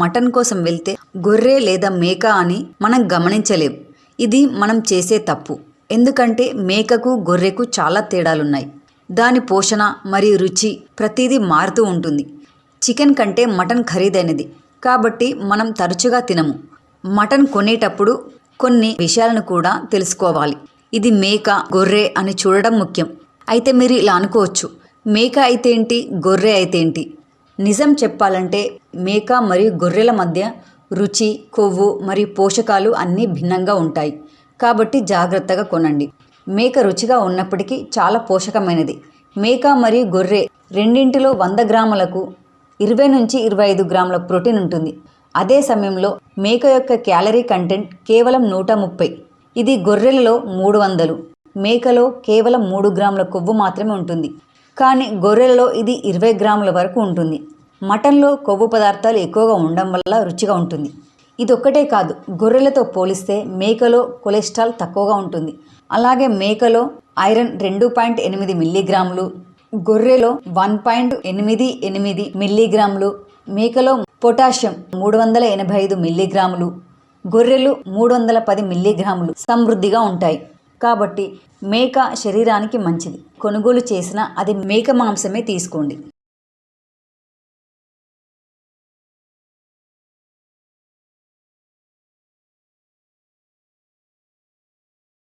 Mutton కోసం వెళ్తే గొర్రె లేదా మేక అని మనం గమనించలేం. ఇది మనం చేసే తప్పు. ఎందుకంటే మేకకు గొర్రెకు చాలా తేడాలున్నాయి. దాని పోషణ మరియు రుచి ప్రతిదీ మారుతూ ఉంటుంది. చికెన్ కంటే మటన్ ఖరీదైనది. కాబట్టి మనం తరచుగా తినము. మటన్ కొనేటప్పుడు కొన్ని విషయాలను కూడా తెలుసుకోవాలి. ఇది మేక గొర్రె అని చూడడం ముఖ్యం. అయితే మీరు ఇలా అనుకోవచ్చు. మేక అయితే ఏంటి? గొర్రె అయితే ఏంటి? నిజం చెప్పాలంటే మేక మరియు గొర్రెల మధ్య రుచి కొవ్వు మరియు పోషకాలు అన్నీ భిన్నంగా ఉంటాయి. కాబట్టి జాగ్రత్తగా కొనండి. మేక రుచిగా ఉన్నప్పటికీ చాలా పోషకమైనది. మేక మరియు గొర్రె రెండింటిలో వంద గ్రాములకు ఇరవై నుంచి ఇరవై ఐదు గ్రాముల ప్రోటీన్ ఉంటుంది. అదే సమయంలో మేక యొక్క క్యాలరీ కంటెంట్ కేవలం నూట ముప్పై. ఇది గొర్రెలలో మూడు వందలు. మేకలో కేవలం మూడు గ్రాముల కొవ్వు మాత్రమే ఉంటుంది. కానీ గొర్రెలలో ఇది ఇరవై గ్రాముల వరకు ఉంటుంది. మటన్లో కొవ్వు పదార్థాలు ఎక్కువగా ఉండడం వల్ల రుచిగా ఉంటుంది. ఇది ఒక్కటే కాదు గొర్రెలతో పోలిస్తే మేకలో కొలెస్ట్రాల్ తక్కువగా ఉంటుంది. అలాగే మేకలో ఐరన్ రెండు పాయింట్ ఎనిమిది మిల్లీగ్రాములు గొర్రెలో వన్ పాయింట్ ఎనిమిది ఎనిమిది మిల్లీగ్రాములు మేకలో పొటాషియం మూడు వందల ఎనభై ఐదు మిల్లీగ్రాములు గొర్రెలు మూడు వందల పది మిల్లీగ్రాములు సమృద్ధిగా ఉంటాయి. కాబట్టి మేక శరీరానికి మంచిది. కొనుగోలు చేసిన అది మేక మాంసమే తీసుకోండి.